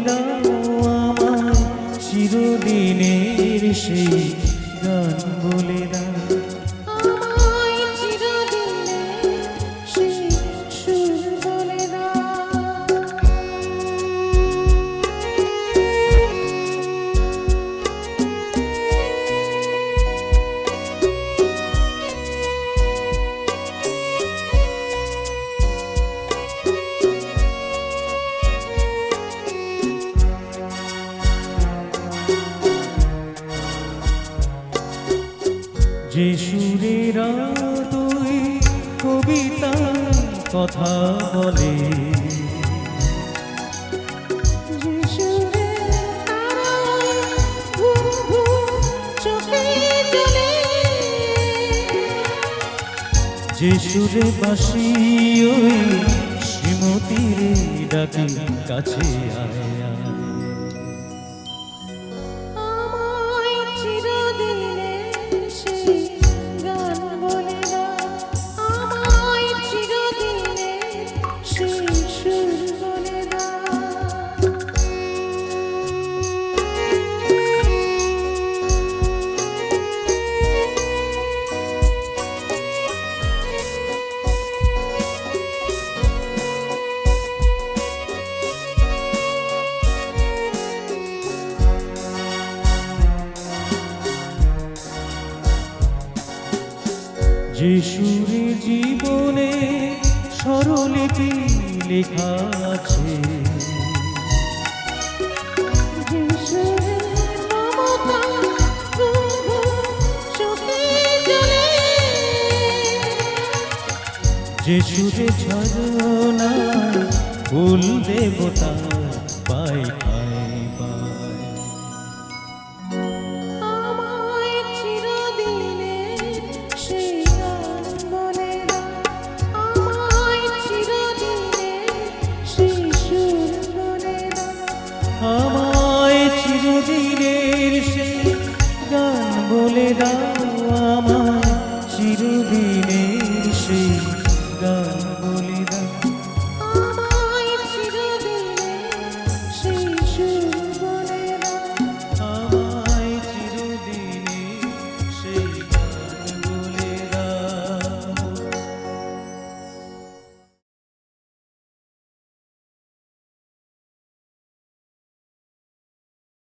দাও আমার চিরদিনের সেই গান যে সুরেরা তুই কবিতা কথা বলে। যে সুরে বাসি ওই শ্রীমতীরে ডাকি কাছে আয়। যে সুরে জীবনে স্বরলিপি লেখা আছে। যে সুরে মমতা ঘুম ঘুম চোখে জ্বলে যে সুরে ঝরনা ফুল দেবতা পাই দাও